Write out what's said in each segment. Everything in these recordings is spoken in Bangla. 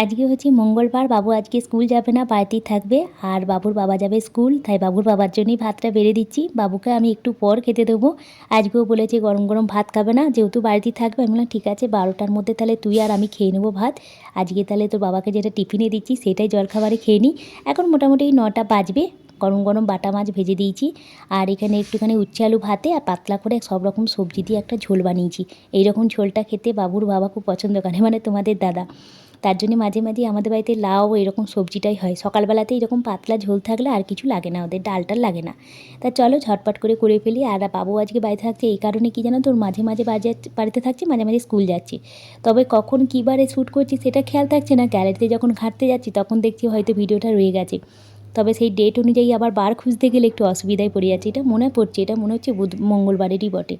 আজকে হচ্ছে মঙ্গলবার, বাবু আজকে স্কুল যাবে না, বাড়িতেই থাকবে। আর বাবুর বাবা যাবে স্কুল, তাই বাবুর বাবার জন্যই ভাতটা বেড়ে দিচ্ছি। বাবুকে আমি একটু পর খেতে দেবো। আজকেও বলেছে গরম গরম ভাত খাবে না, যেহেতু বাড়িতেই থাকবে। আমি বললাম, ঠিক আছে, বারোটার মধ্যে তাহলে তুই আর আমি খেয়ে নেব ভাত। আজকে তাহলে তোর বাবাকে যেটা টিফিনে দিচ্ছি, সেটাই জলখাবারে খেয়ে নিই এখন মোটামুটি নটা বাজবে। গরম গরম বাটা মাছ ভেজে দিয়েছি। আর এখানে একটুখানি উচ্ছে আলু ভাতে আর পাতলা করে সব রকম সবজি দিয়ে একটা ঝোল বানিয়েছি। এইরকম ঝোলটা খেতে বাবুর বাবা খুব পছন্দ করে মানে তোমাদের দাদা। তার জন্য মাঝে মাঝে আমাদের বাড়িতে লাউ এরকম সবজিটাই হয়। সকালবেলাতে এরকম পাতলা ঝোল থাকলে আর কিছু লাগে না, ওদের ডালটা লাগে না। তা চলো ঝটপট করে করে ফেলি। আর বাবু আজকে বাড়িতে থাকছে, এই কারণে কি জানো তোর মাঝে মাঝে বাজে বাড়িতে থাকছে, মাঝে মাঝে স্কুল যাচ্ছে। তবে কখন কী বারে শ্যুট করছি সেটা খেয়াল থাকছে না। গ্যালারিতে যখন ঘাটতে যাচ্ছি তখন দেখছি হয়তো ভিডিওটা রয়ে গেছে। তবে সেই ডেট অনুযায়ী আবার বার খুঁজতে গেলে একটু অসুবিধায় পড়ে যাচ্ছে। এটা মনে পড়ছে, এটা মনে হচ্ছে বুধ, মঙ্গলবারেরই বটে।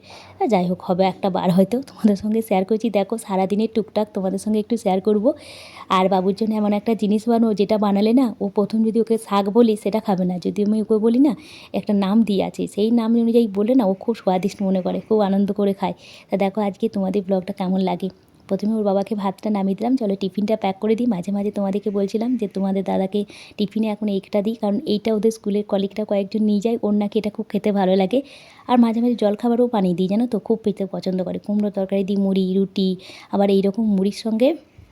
যাই হোক, হবে একটা বার হয়তো। তোমাদের সঙ্গে শেয়ার করছি। দেখো, সারাদিনের টুকটাক তোমাদের সঙ্গে একটু শেয়ার করব। আর বাবুর জন্য এমন একটা জিনিস বানাবো যেটা বানালে না, ও প্রথম যদি ওকে শাক বলি, সেটা খাবে না। যদি আমি ওকে বলি না, একটা নাম দিয়ে আছে। সেই নাম অনুযায়ী বলে না, ও খুব স্বাদিষ্ট মনে করে, খুব আনন্দ করে খায়। তা দেখো, আজকে তোমাদের ব্লগটা কেমন লাগে? প্রথমে ওর বাবাকে ভাতটা নামিয়ে দিলাম। চলো টিফিনটা প্যাক করে দিই। মাঝে মাঝে তোমাদেরকে বলছিলাম যে, তোমাদের দাদাকে টিফিনে এখন এইটা দিই, কারণ এইটা ওদের স্কুলের কলিগটা কয়েকজন নিয়ে যায়। ওর নাকি এটা খুব খেতে ভালো লাগে। আর মাঝে মাঝে জলখাবারও পানি দিই, জানো তো? খুব পেতে পছন্দ করে। কুমড়ো তরকারি দিই, মুড়ি, রুটি, আবার এইরকম মুড়ির সঙ্গে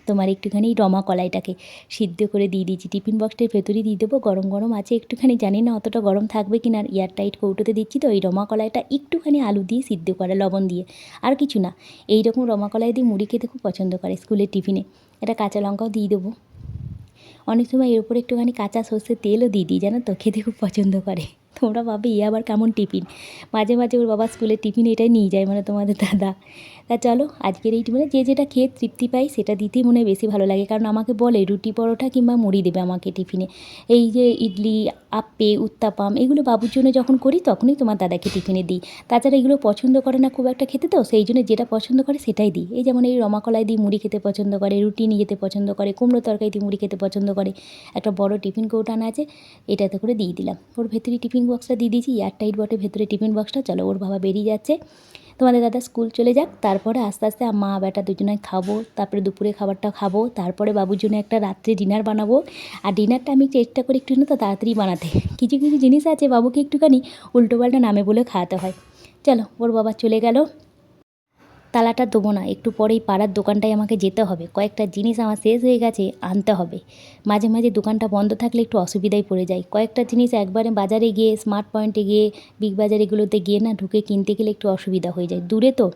তোমার একটুখানি রমা কলাইটাকে সিদ্ধ করে দিয়ে দিয়েছি। টিফিন বক্সটার ভেতরেই দিয়ে দেবো। গরম গরম আছে একটুখানি, জানি না অতটা গরম থাকবে কি না এয়ার টাইট কৌটোতে দিচ্ছি তো ওই রমা কলাইটা একটুখানি আলু দিয়ে সিদ্ধ করা, লবণ দিয়ে। আর কিছু না এই রকম রমা কলাই দিয়ে মুড়ি খেতে খুব পছন্দ করে স্কুলের টিফিনে। এটা কাঁচা লঙ্কাও দিয়ে দেবো। অনেক সময় এর উপরে একটুখানি কাঁচা সর্ষের তেলও দিয়ে দিই, জানো তো? খেতে খুব পছন্দ করে। তোমরা ভাবে এ আবার কেমন টিফিন? মাঝে মাঝে ওর বাবা স্কুলের টিফিন এটাই নিয়ে যায় মানে তোমাদের দাদা। তা চলো, আজকের এই মানে যে যেটা খেয়ে তৃপ্তি পাই সেটা দিতেই মনে হয় বেশি ভালো লাগে। কারণ আমাকে বলে রুটি পরোটা কিংবা মুড়ি দেবে আমাকে টিফিনে। এই যে ইডলি আপ্পে উত্তাপাম এগুলো বাবুর জন্য যখন করি তখনই তোমার দাদাকে টিফিনে দিই। তাছাড়া এগুলো পছন্দ করে না খুব একটা খেতে তো, সেই জন্য যেটা পছন্দ করে সেটাই দিই। এই যেমন এই রমাকলাই দিয়ে মুড়ি খেতে পছন্দ করে, রুটি নিয়ে যেতে পছন্দ করে, কুমড়ো তরকারি দিয়ে মুড়ি খেতে পছন্দ করে। একটা বড় টিফিন কৌটান আছে, এটাতে করে দিয়ে দিলাম। ওর ভেতরে টিফিন বক্সটা দিয়ে দিয়েছি এয়ারটাইট বটে ভেতরে টিফিন বক্সটা চলো ওর বাবা বেরিয়ে যাচ্ছে। তোমাদের দাদা স্কুল চলে যাক, তারপরে আস্তে আস্তে মা বেটা দুজনে খাব, তারপরে দুপুরে খাবারটা খাব, তারপরে বাবুর জন্য একটা রাত্রে ডিনার বানাবো। আর ডিনারটা আমি চেষ্টা করি একটু তো তাড়াতাড়ি বানাতে। কিছু কিছু জিনিস আছে বাবুকে একটুখানি উল্টোপাল্টা নামে বলে খাওয়াতে হয়। চলো, ওর বাবা চলে গেল। তালাটা দেবো না, একটু পরেই পাড়ার দোকানটায় আমাকে যেতে হবে। কয়েকটা জিনিস আমার শেষ হয়ে গেছে, আনতে হবে। মাঝে মাঝে দোকানটা বন্ধ থাকলে একটু অসুবিধায় পড়ে যায় কয়েকটা জিনিস একবারে বাজারে গিয়ে স্মার্ট পয়েন্টে গিয়ে বিগ বাজার এগুলোতে গিয়ে না ঢুকে কিনতে গেলে একটু অসুবিধা হয়ে যায়। দূরে তো,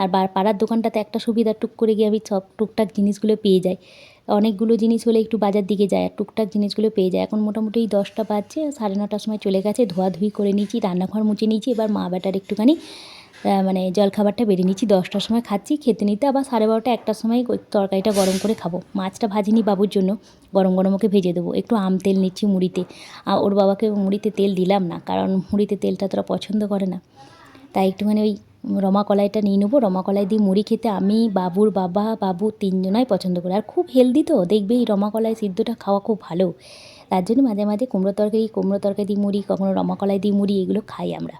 আর পাড়ার দোকানটাতে একটা সুবিধা, টুক করে গিয়ে আমি সব টুকটাক জিনিসগুলো পেয়ে যাই। অনেকগুলো জিনিস হলে একটু বাজার দিকে যায় আর টুকটাক জিনিসগুলো পেয়ে যায় এখন মোটামুটি দশটা বাজছে, সাড়ে নটার সময় চলে গেছে, ধোয়াধুয়ি করে নিয়েছি, রান্নাঘর মুছে নিয়েছি, এবার মা বেটার একটুখানি মানে জলখাবারটা বেড়ে নিচ্ছি। দশটার সময় খাচ্ছি, খেতে নিতে আবার সাড়ে বারোটা একটার সময় ওই তরকারিটা গরম করে খাব। মাছটা ভাজিনি বাবুর জন্য, গরম গরম ওকে ভেজে দেবো। একটু আম তেল নিচ্ছি মুড়িতে। ওর বাবাকে মুড়িতে তেল দিলাম না, কারণ মুড়িতে তেলটা তোরা পছন্দ করে না। তাই একটুখানি ওই রমা কলাইটা নিয়ে নেব। রমা কলাই দিয়ে মুড়ি খেতে আমি, বাবুর বাবা, বাবু তিনজনাই পছন্দ করি। আর খুব হেলদি তো, দেখবে এই রমা কলাই সিদ্ধটা খাওয়া খুব ভালো। তার জন্য মাঝে মাঝে কুমড়ো তরকারি কুমড়ো তরকারি দিয়ে মুড়ি, কখনো রমা কলাই দিয়ে মুড়ি, এগুলো খাই আমরা।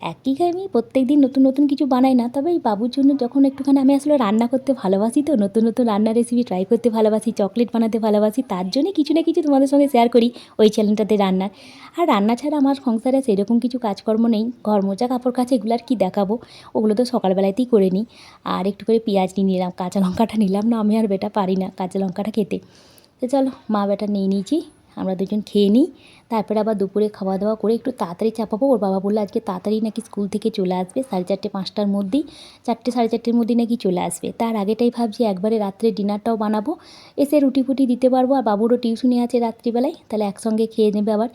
একই আমি প্রত্যেক দিন নতুন নতুন কিছু বানাই না, তবে এই বাবুর জন্য যখন একটুখানি আমি আসলে রান্না করতে ভালোবাসি তো, নতুন নতুন রান্নার রেসিপি ট্রাই করতে ভালোবাসি চকলেট বানাতে ভালোবাসি, তার জন্যই কিছু না কিছু তোমাদের সঙ্গে শেয়ার করি ওই চ্যানেলটাতে রান্নার। আর রান্না ছাড়া আমার সংসারে সেরকম কিছু কাজকর্ম নেই, ঘর মোজা, কাপড় কাছে এগুলো আর কী দেখাবো, ওগুলো তো সকালবেলাতেই করে নিই। আর একটু করে পেঁয়াজ নিয়ে নিলাম, কাঁচা লঙ্কাটা নিলাম, না আমি আর বেটা পারি না কাঁচা লঙ্কাটা খেতে। তো চলো মা বেটা নিয়ে নিয়েছি আমরা দুজন খেয়ে নিই। তারপরে আবার দুপুরে খাওয়া দাওয়া করে একটু তাড়াতাড়ি চাপাবো। ওর বাবা বলল, আজকে তাড়াতাড়ি নাকি স্কুল থেকে চলে আসবে, সাড়ে চারটে, পাঁচটার মধ্যেই, চারটে, সাড়ে চারটের মধ্যেই নাকি চলে আসবে। তার আগেটাই ভাবছি একবারে রাত্রে ডিনারটাও বানাবো। এসে রুটি ফুটি দিতে পারব। আর বাবুরও টিউশনি আছে রাত্রিবেলায়, তাহলে একসঙ্গে খেয়ে নেবে আবার।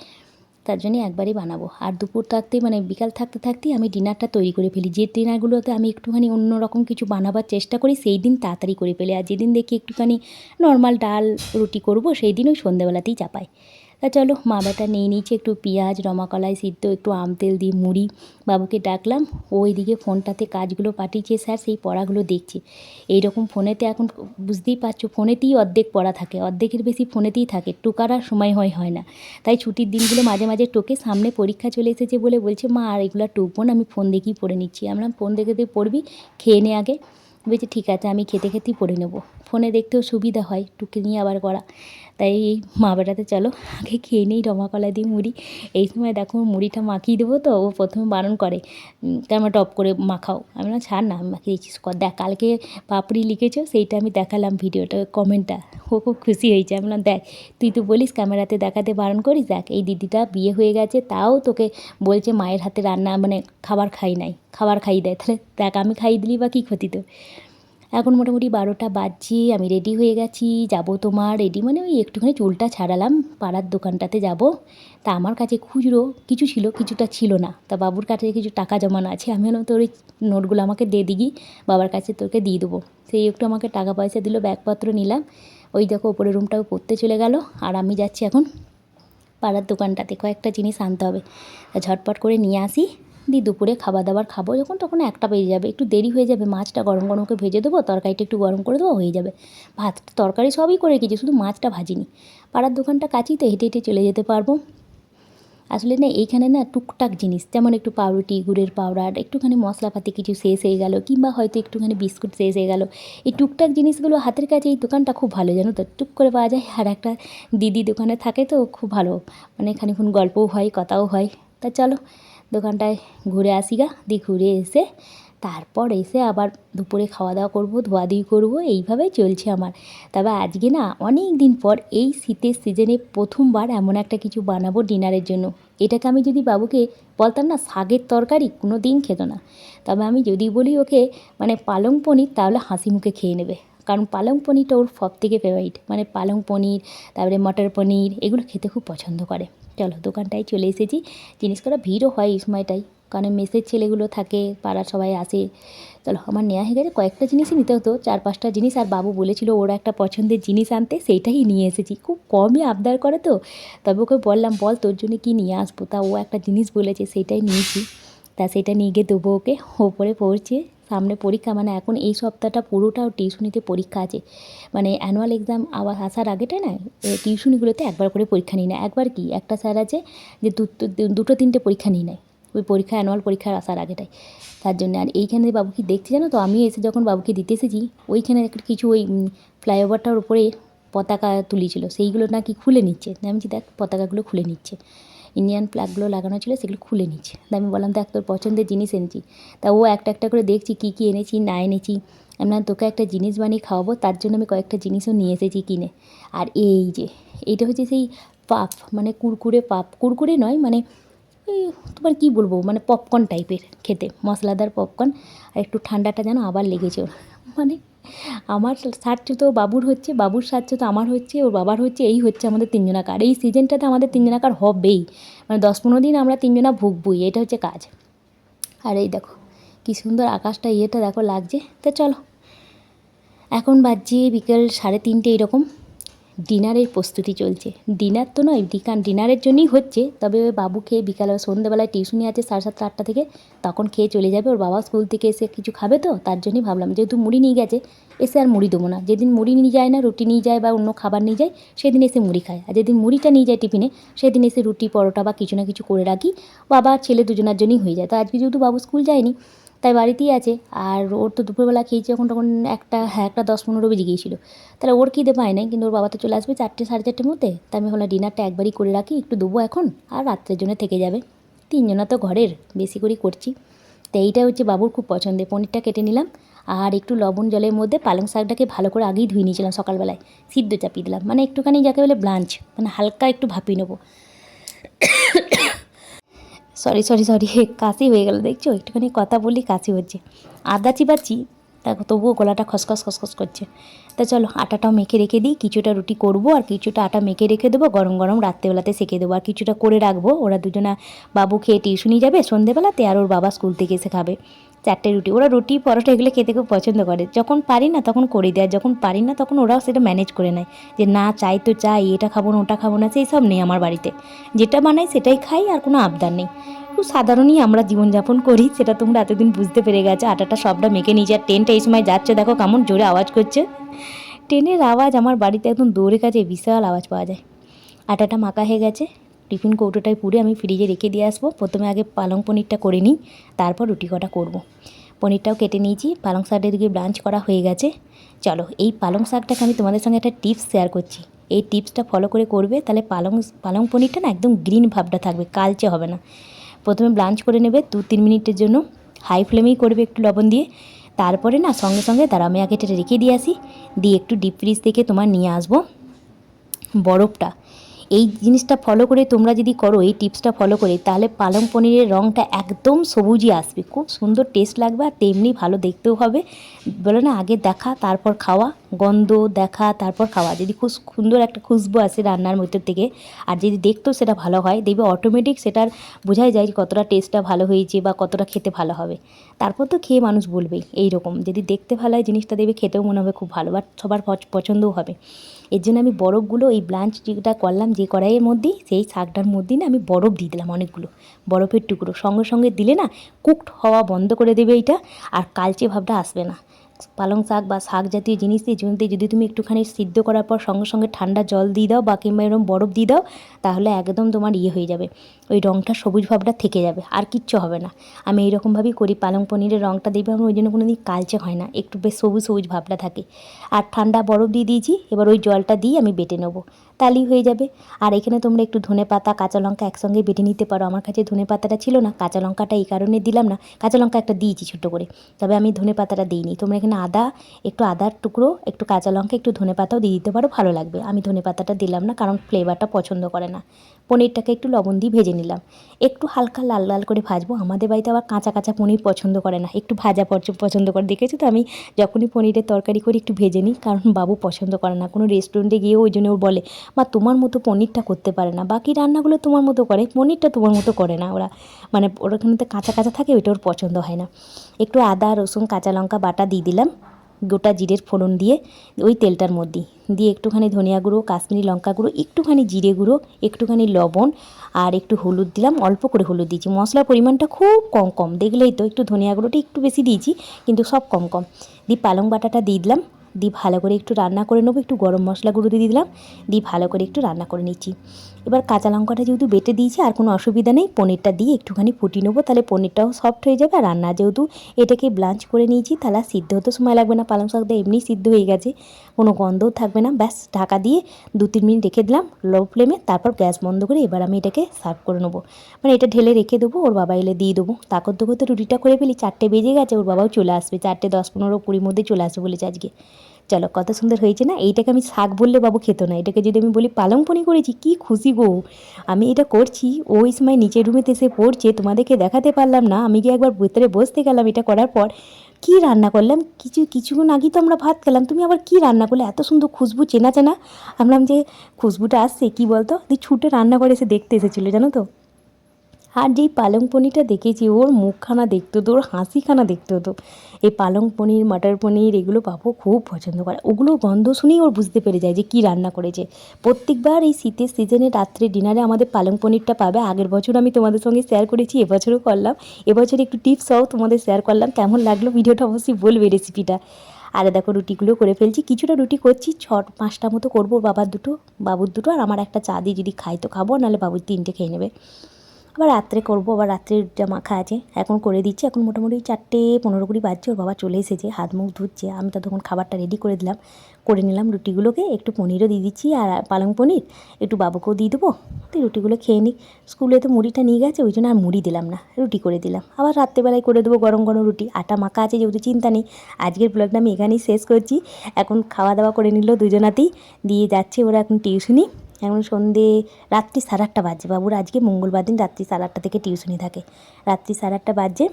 তার জন্য একবারই বানাবো। আর দুপুর থাকতে মানে বিকাল থাকতে থাকতেই আমি ডিনারটা তৈরি করে ফেলি। যে ডিনারগুলোতে আমি একটুখানি অন্য রকম কিছু বানাবার চেষ্টা করি, সেই দিন তাড়াতাড়ি করে ফেলি। আর যেদিন দেখি একটুখানি নর্মাল ডাল রুটি করব, সেই দিন ওই সন্ধ্যেবেলাতেই চাপাই। তা চলো, মা বেটা নিয়ে নিয়েছি একটু পেঁয়াজ, রমাকলাই সিদ্ধ, একটু আম তেল দিয়ে মুড়ি। বাবুকে ডাকলাম ওইদিকে ফোনটাতে কাজগুলো পাঠিয়েছে স্যার, সেই পড়াগুলো দেখছি। এইরকম ফোনেতে এখন বুঝতেই পারছ, ফোনেতেই অর্ধেক পড়া থাকে, অর্ধেকের বেশি ফোনেতেই থাকে, টোকার সময় হয় হয় না। তাই ছুটির দিনগুলো মাঝে মাঝে টোকে, সামনে পরীক্ষা চলে এসেছে বলে বলছে, মা, আর এগুলো টুকবো না, আমি ফোন দেখেই পড়ে নিচ্ছি। আমরা ফোন দেখে দিয়ে পড়বি, খেয়ে নে আগে। বলছে, ঠিক আছে, আমি খেতে খেতেই পড়ে নেব। ফোনে দেখতেও সুবিধা হয়, টুকে নিয়ে আবার করা। তাই মা বেটাতে চলো, আগে খেয়ে নেই রমা কলা দিয়ে মুড়ি। এই সময় দেখো মুড়িটা মাখিয়ে দেবো তো, ও প্রথমে বারণ করে কেমন টপ করে মাখাও। আমি না ছাড় না, আমি মাখিয়ে কর, দেখ, কালকে পাপড়ি লিখেছো, সেইটা আমি দেখালাম ভিডিওটা, কমেন্টটা। ও খুব খুশি হয়েছে, আমি না দেখ, তুই তো বলিস ক্যামেরাতে দেখাতে বারণ করিস, দেখ, এই দিদিটা বিয়ে হয়ে গেছে, তাও তোকে বলছে মায়ের হাতে রান্না মানে খাবার খাই নাই, খাবার খাইয়ে দেয়, তাহলে দেখ, আমি খাইয়ে দিলি বা কী ক্ষতি তো এখন মোটামুটি বারোটা বাজছে, আমি রেডি হয়ে গেছি, যাব তোমার রেডি মানে ওই একটুখানি চুলটা ছাড়ালাম, পাড়ার দোকানটাতে যাব। তা আমার কাছে খুচরো কিছু ছিল, কিছুটা ছিল না। তা বাবুর কাছে কিছু টাকা জমানো আছে, আমি বললাম, তোর ওই নোটগুলো আমাকে দিয়ে দিগি বাবার কাছে তোকে দিয়ে দেবো। সেই একটু আমাকে টাকা পয়সা দিল, ব্যাগপত্র নিলাম। ওই দেখো ওপরের রুমটাও পড়তে চলে গেল, আর আমি যাচ্ছি এখন পাড়ার দোকানটাতে, কয়েকটা জিনিস আনতে হবে। ঝটপট করে নিয়ে আসি। দিয়ে দুপুরে খাবার দাবার খাব। যখন তখন একটা বেজে যাবে, একটু দেরি হয়ে যাবে। মাছটা গরম গরম করে ভেজে দেবো, তরকারিটা একটু গরম করে দেবো, হয়ে যাবে। ভাত, তরকারি সবই করে রেখেছি, শুধু মাছটা ভাজিনি। পাড়ার দোকানটা কাছেই তো হেঁটে হেঁটে চলে যেতে পারব। আসলে না, এইখানে না টুকটাক জিনিস, যেমন একটু পাউরুটি, গুড়ের পাউডার একটুখানি মশলাপাতি কিছু শেষ হয়ে গেল, কিংবা হয়তো একটুখানি বিস্কুট শেষ হয়ে গেল। এই টুকটাক জিনিসগুলো হাতের কাছে, এই দোকানটা খুব ভালো, জানো তো? টুক করে পাওয়া যায়, আর একটা দিদি দোকানে থাকে তো, খুব ভালো। মানে খানিক্ষণ গল্পও হয়, কথাও হয়। তা চলো দোকানটায় ঘুরে আসি গা দিয়ে ঘুরে এসে তারপর এসে আবার দুপুরে খাওয়া দাওয়া করব, ধোয়াধুয়ি করব এইভাবেই চলছে আমার। তবে আজকে না অনেক দিন পর এই শীতের সিজনে প্রথমবার এমন একটা কিছু বানাবো ডিনারের জন্য। এটাকে আমি যদি বাবুকে বলতাম না, শাকের তরকারি কোনো দিন খেত না। তবে আমি যদি বলি ওকে মানে পালং পনির, তাহলে হাসি মুখে খেয়ে নেবে। কারণ পালং পনিরটা ওর সব থেকে ফেভারিট মানে পালং পনির, তারপরে মটর পনির, এগুলো খেতে খুব পছন্দ করে। চলো, দোকানটায় চলে এসেছি। জিনিস করা ভিড়ও হয় এই সময়টাই কারণ মেসের ছেলেগুলো থাকে, পাড়ার সবাই আসে। চলো, আমার নেওয়া হয়ে গেছে, কয়েকটা জিনিসই নিতে হতো, চার পাঁচটা জিনিস, আর বাবু বলেছিল ওরা একটা পছন্দের জিনিস আনতে, সেইটাই নিয়ে এসেছি। খুব কমই আবদার করে তো, তবে ওকে বললাম, বল তোর জন্য কী নিয়ে আসব? তা ও একটা জিনিস বলেছে, সেইটাই নিয়েছি। তা সেটা নিয়ে গিয়ে দেবো ওকে, ওপরে পড়ছে। সামনে পরীক্ষা মানে এখন এই সপ্তাহটা পুরোটাও টিউশনিতে পরীক্ষা আছে। মানে অ্যানুয়াল এক্সাম আবার আসার আগেটা না টিউশনিগুলোতে একবার করে পরীক্ষা নিই না একবার কি, একটা স্যার আছে যে দুটো তিনটে পরীক্ষা নিয়ে নেয়, ওই পরীক্ষা অ্যানুয়াল পরীক্ষার আসার আগেটাই তার জন্য, আর এইখানে বাবুকে দেখছি জানো তো, আমি এসে যখন বাবুকে দিতে এসেছি, ওইখানে একটা কিছু ওই ফ্লাইওভারটার উপরে পতাকা তুলেছিল সেইগুলো নাকি খুলে নিচ্ছে। আমি দেখ, পতাকাগুলো খুলে নিচ্ছে। ইন্ডিয়ান ফ্ল্যাগগুলো লাগানো ছিল সেগুলো খুলে নিচ্ছে। তা আমি বললাম দেখ তোর পছন্দের জিনিস এনেছি। তা ও একটা একটা করে দেখছি কী কী এনেছি না এনেছি। আমি বললাম, তোকে একটা জিনিস বানিয়ে খাওয়াবো তার জন্য আমি কয়েকটা জিনিসও নিয়ে এসেছি কিনে। আর এই যে এইটা হচ্ছে সেই পাপ মানে কুরকুরে পাপ কুরকুরে নয় মানে তোমার কী বলব মানে পপকর্ন টাইপের খেতে। মশলাদার পপকর্ন আর একটু ঠান্ডাটা যেন আবার লেগেছে ওর। মানে আমার সাহায্য তো বাবুর হচ্ছে, বাবুর সাহায্য তো আমার হচ্ছে, ওর বাবার হচ্ছে, এই হচ্ছে আমাদের তিনজনাকার এই সিজনটাতে আমাদের তিনজনাকার হবেই। মানে দশ পনেরো দিন আমরা তিনজনা ভুগবই, এটা হচ্ছে কাজ। আর এই দেখো, কী সুন্দর আকাশটা, ইয়েটা দেখো লাগছে। তো চলো, এখন বাজছে বিকেল সাড়ে তিনটে এরকম। ডিনারের প্রস্তুতি চলছে। ডিনার তো নয় ডিকান ডিনারের জন্যই হচ্ছে। তবে ওই বাবু খেয়ে বিকালে সন্ধ্যেবেলায় টিউশনি আছে সাড়ে সাতটা, আটটা থেকে, তখন খেয়ে চলে যাবে। ওর বাবা স্কুল থেকে এসে কিছু খাবে তো, তার জন্যই ভাবলাম, যেহেতু মুড়ি নিয়ে গেছে, এসে আর মুড়ি দেবো না। যেদিন মুড়ি নিয়ে যায় না, রুটি নিয়ে যায় বা অন্য খাবার নিয়ে যায়, সেদিন এসে মুড়ি খায়। আর যেদিন মুড়িটা নিয়ে যায় টিফিনে, সেদিন এসে রুটি, পরোটা বা কিছু না কিছু করে রাখি। বাবা ছেলে দুজনের জন্যই হয়ে যায়। তো আজকে যেহেতু বাবু স্কুল যায়নি তাই বাড়িতেই আছে। আর ওর তো দুপুরবেলা খেয়েছে যখন তখন একটা হ্যাঁ একটা দশ পনেরো বেজে গিয়েছিল। তাহলে ওর খিদে পায় নাই, কিন্তু ওর বাবা তো চলে আসবে চারটে, সাড়ে চারটের মধ্যে। তাই আমি হলো ডিনারটা একবারই করে রাখি, একটু দেবো এখন, আর রাত্রের জন্য থেকে যাবে। তিনজনা তো ঘরের, বেশি করেই করছি। তো এইটা হচ্ছে বাবুর খুব পছন্দের, পনিরটা কেটে নিলাম। আর একটু লবণ জলের মধ্যে পালং শাকটাকে ভালো করে আগেই ধুয়ে নিয়েছিলাম সকালবেলায়, সিদ্ধ চাপিয়ে দিলাম। মানে একটুখানি যাকে বলে ব্লাঞ্চ মানে হালকা একটু ভাপিয়ে নেব। সরি সরি সরি, কাশি হয়ে গেল। দেখছ? একটুখানি কথা বলি, কাশি হচ্ছে। আদা চিবাচ্ছি, দেখো, তবুও গলাটা খসখস খসখস করছে। তা চলো, আটাটাও মেখে রেখে দিই। কিছুটা রুটি করব আর কিছুটা আটা মেখে রেখে দেবো। গরম গরম রাত্রেবেলাতে সেঁকে দেবো। আর কিছুটা করে রাখব। ওরা দুজনা বাবু খেয়ে টিউশনি যাবে সন্ধেবেলাতে, আর ওর বাবা স্কুল থেকে এসে খাবে। চারটে রুটি। ওরা রুটি, পরোটা এগুলো খেতে খুব পছন্দ করে। যখন পারি না তখন করে দেয়, যখন পারি না তখন ওরাও সেটা ম্যানেজ করে নেয়। যে না, চাই তো চাই, এটা খাব না, ওটা খাব না, সেই সব নেই আমার বাড়িতে। যেটা বানাই সেটাই খাই, আর কোনো আবদার নেই। খুব সাধারণই আমরা জীবনযাপন করি, সেটা তোমরা এতদিন বুঝতে পেরে গেছো। আটাটা সবটা মেখে নিয়েছে, আর ট্রেনটা এই সময় যাচ্ছে, দেখো কেমন জোরে আওয়াজ করছে। ট্রেনের আওয়াজ আমার বাড়িতে একদম দৌড়ে কাছে বিশাল আওয়াজ পাওয়া যায়। আটাটা মাখা হয়ে গেছে। টিফিন কৌটোটায় পুরে আমি ফ্রিজে রেখে দিয়ে আসব। প্রথমে আগে পালং পনিরটা করে নিই, তারপর রুটি কটা করব। পনিরটাও কেটে নিয়েছি, পালং শাকের দিকে ব্রাঞ্চ করা হয়ে গেছে। চলো, এই পালং শাকটাকে আমি তোমাদের সঙ্গে একটা টিপস শেয়ার করছি। এই টিপসটা ফলো করে করবে, তাহলে পালং পালং পনিরটা না একদম গ্রিন ভাবটা থাকবে, কালচে হবে না। প্রথমে ব্লাঞ্চ করে নেবে দু তিন মিনিটের জন্য হাই ফ্লেমেই করবে একটু লবণ দিয়ে। তারপরে না সঙ্গে সঙ্গে তারা আমি আগে এটা রেখে দিয়ে আসি, দিয়ে একটু ডিপ ফ্রিজ থেকে তোমার নিয়ে আসব। বরফটা এই জিনিসটা ফলো করে তোমরা যদি করো, এই টিপসটা ফলো করে, তাহলে পালং পনিরের রঙটা একদম সবুজই আসবে। খুব সুন্দর টেস্ট লাগবে আর তেমনি ভালো দেখতেও হবে। বলে না, আগে দেখা, তারপর খাওয়া, গন্ধ, দেখা, তারপর খাওয়া। যদি খুব সুন্দর একটা খুশবু আসে রান্নার মধ্যে থেকে, আর যদি দেখতেও সেটা ভালো হয়, দেখবে অটোমেটিক সেটার বোঝাই যায় কতটা টেস্টটা ভালো হয়েছে বা কতটা খেতে ভালো হবে। তারপর তো খেয়ে মানুষ বলবেই এই রকম যদি দেখতে ভালো হয়, জিনিসটা দেখবে খেতেও মনে হবে খুব ভালো, বা সবার পছ- পছন্দও হবে। এর জন্য আমি বরফগুলো এই ব্লাঞ্চ যেটা করলাম, যে কড়াইয়ের মধ্যে সেই শাকটার মধ্যে না আমি বরফ দিয়ে দিলাম অনেকগুলো। বরফের টুকরো। সঙ্গে সঙ্গে দিলে না কুকড হওয়া বন্ধ করে দেবে এইটা, আর কালচে ভাবটা আসবে না। পালং শাক বা শাক জাতীয় জিনিস দিয়ে জমিতে যদি তুমি একটুখানি সিদ্ধ করার পর সঙ্গে সঙ্গে ঠান্ডা জল দিয়ে দাও বা কিংবা এরকম বরফ দিয়ে দাও, তাহলে একদম তোমার ইয়ে হয়ে যাবে। ওই রঙটা সবুজ ভাবটা থেকে যাবে, আর কিচ্ছু হবে না। আমি এইরকমভাবেই করি, পালং পনিরের রঙটা দেখবে আমার ওই জন্য কোনো দিন কালচে হয় না, একটু বেশ সবুজ সবুজ ভাবটা থাকে। আর ঠান্ডা বরফ দিয়ে দিয়েছি, এবার ওই জলটা দিয়ে আমি বেটে নেব। তাহলেই হয়ে যাবে। আর এখানে তোমরা একটু ধনে পাতা, কাঁচা লঙ্কা একসঙ্গে বেটে নিতে পারো। আমার কাছে ধনে পাতাটা ছিল না, কাঁচা লঙ্কাটা এই কারণে দিলাম না। কাঁচা লঙ্কা একটা দিয়েছি ছোটো করে। তবে আমি ধনে পাতাটা দিইনি। তোমরা এখানে আদা, একটু আদার টুকরো, একটু কাঁচা লঙ্কা, একটু ধনে পাতাও দিয়ে দিতে পারো, ভালো লাগবে। আমি ধনে পাতাটা দিলাম না, কারণ ফ্লেভারটা পছন্দ করে না। পনিরটাকে একটু লবণ দিয়ে ভেজে নিলাম। একটু হালকা লাল লাল করে ভাজবো। আমাদের বাড়িতে আবার কাঁচা কাঁচা পনির পছন্দ করে না। একটু ভাজা পছ- পছন্দ করে, দেখেছ তো? আমি যখনই পনিরের তরকারি করি, একটু ভেজে নিই, কারণ বাবু পছন্দ করে না। কোনো রেস্টুরেন্টে গিয়ে ওই জন্য ও বলে মা তোমার মতো পনিরটা করতে পারে না। বাকি রান্নাগুলো তোমার মতো করে, পনিরটা তোমার মতো করে না। ওরা মানে ওর ওখানে তো কাঁচা কাঁচা থাকে, ওইটা ওর পছন্দ হয় না। একটু আদা, রসুন, কাঁচা লঙ্কা বাটা দিয়ে দিলাম। গোটা জিরের ফোড়ন দিয়ে ওই তেলটার মধ্যেই দিয়ে একটুখানি ধনিয়া গুঁড়ো, কাশ্মীরি লঙ্কা গুঁড়ো, একটুখানি জিরে গুঁড়ো, একটুখানি লবণ আর একটু হলুদ দিলাম। অল্প করে হলুদ দিয়েছি। মশলার পরিমাণটা খুব কম কম। দেখলেই তো, একটু ধনিয়া গুঁড়োটা একটু বেশি দিয়েছি, কিন্তু সব কম কম। দিয়ে পালং বাটাটা দিয়ে দিলাম। দিয়ে ভালো করে একটু রান্না করে নেব, একটু গরম মশলা গুঁড়ো দিয়ে দিলাম দিয়ে ভালো করে একটু রান্না করে নিচ্ছি। এবার কাঁচা লঙ্কাটা যেহেতু বেটে দিয়েছি, আর কোনো অসুবিধা নেই। পনিরটা দিয়ে একটুখানি ফুটিয়ে নেব, তাহলে পনিরটাও সফট হয়ে যাবে। আর রান্না যেহেতু এটাকে ব্লাঞ্চ করে নিয়েছি, তাহলে সিদ্ধ হতে সময় লাগবে না। পালং শাকটা এমনি সিদ্ধ হয়ে গেছে, কোনো গন্ধও থাকবে না। ব্যাস, ঢাকা দিয়ে দু তিন মিনিট রেখে দিলাম লো ফ্লেমে তারপর গ্যাস বন্ধ করে এবার আমি এটাকে সার্ভ করে নেব। মানে এটা ঢেলে রেখে দেবো, ওর বাবা এলে দিয়ে দেবো। তা করতে করতে রুটিটা করে ফেলি, চারটে বেজে গেছে, ওর বাবাও চলে আসবে, চারটে দশ পনেরো কুড়ির মধ্যে চলে আসবে বলেছে আজকে। চলো, কত সুন্দর হয়েছে না? এইটাকে আমি শাক বললে বাবু খেত না। এটাকে যদি আমি বলি পালং পনি করেছি, কি খুশি গো। আমি এটা করছি ওই সময় নিচের রুমেতে এসে পড়ছে, তোমাদেরকে দেখাতে পারলাম না। আমি গিয়ে একবার ভেতরে বসতে গেলাম, এটা করার পর কি রান্না করলাম? কিছু কিছুক্ষণ আগেই তো আমরা ভাত খেলাম। তুমি আবার কি রান্না করলে? এত সুন্দর খুশবু চেনা চেনা। আমি বললাম যে খুশবুটা আসছে, কি বলতো? দিয়ে ছুটে রান্না করে এসে দেখতে এসেছিল, জানো তো? আর যেই পালং পনিরটা দেখেছি, ওর মুখখানা দেখতে হতো ওর হাসিখানা দেখতে হতো এই পালং পনির মাটার পনির এগুলো বাবু খুব পছন্দ করে। ওগুলো গন্ধ শুনেই ওর বুঝতে পেরে যায় যে কী রান্না করেছে। প্রত্যেকবার এই শীতের সিজনে রাত্রে ডিনারে আমাদের পালং পনিরটা পাবে। আগের বছর আমি তোমাদের সঙ্গে শেয়ার করেছি, এবছরও করলাম। এবছর একটু টিপসও তোমাদের শেয়ার করলাম। কেমন লাগল ভিডিওটা অবশ্যই বলবে রেসিপিটা আর দেখো, রুটিগুলো করে ফেলছি। কিছুটা রুটি করছি ছ পাঁচটা মতো করব বাবার দুটো, বাবুর দুটো, আর আমার একটা চা দিয়ে যদি খাই তো খাব, নাহলে বাবুর তিনটে খেয়ে নেবে। আবার রাত্রে করব, আবার রাত্রে যা মাখা আছে। এখন করে দিচ্ছি, এখন মোটামুটি চারটে পনেরো কুড়ি বাজছে, ওর বাবা চলে এসেছে, হাত মুখ ধুচ্ছে। আমি তো তখন খাবারটা রেডি করে দিলাম, করে নিলাম রুটিগুলোকে, একটু পনিরও দিয়ে দিচ্ছি, আর পালং পনির, একটু বাবুকেও দিয়ে দেবো, তো রুটিগুলো খেয়ে নিই। স্কুলে তো মুড়িটা নিয়ে গেছে, ওই জন্য আর মুড়ি দিলাম না, রুটি করে দিলাম। আবার রাত্রেবেলায় করে দেবো গরম গরম রুটি, আটা মাখা আছে যেহেতু চিন্তা নেই, আজকের ব্লগটা আমি এখানেই শেষ করছি। এখন খাওয়া দাওয়া করে নিল দুজনাতেই, দিয়ে যাচ্ছে ওরা এখন টিউশনি এখন সন্ধে রাত্রি সাড়ে আটটা বাজে। বাবুর আজকে মঙ্গলবার দিন রাত্রি সাড়ে আটটা থেকে টিউশনি থাকে। রাত্রি সাড়ে আটটা বাজে,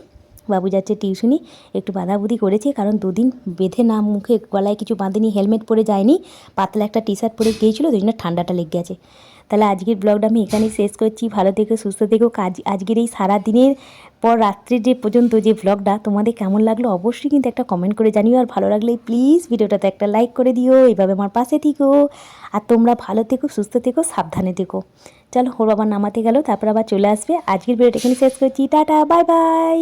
বাবু যাচ্ছে টিউশনি। একটু বাঁধাবুদি করেছে, কারণ দুদিন বেঁধে না মুখে গলায় কিছু বাঁধেনি, হেলমেট পরে যায়নি, পাতলা একটা টি শার্ট পরে গিয়েছিল দুই ঠান্ডাটা লেগে গেছে। তাহলে আজকের ব্লগটা আমি এখানেই শেষ করছি। ভালো থেকো, সুস্থ থেকো। কাজ, আজকের এই সারা দিনের পর রাত্রির যে পর্যন্ত যে ব্লগটা, তোমাদের কেমন লাগল অবশ্যই কিন্তু একটা কমেন্ট করে জানিও। আর ভালো লাগলে প্লিজ ভিডিওটাতে একটা লাইক করে দিও। এইভাবে আমার পাশে থেকো। আর তোমরা ভালো থেকো, সুস্থ থেকো, সাবধানে থেকো। চলো ওর বাবা নামাতে গেল, তারপর আবার চলে আসবে। আজকের ভিডিওটা এখানে শেষ করছি। Tata bye bye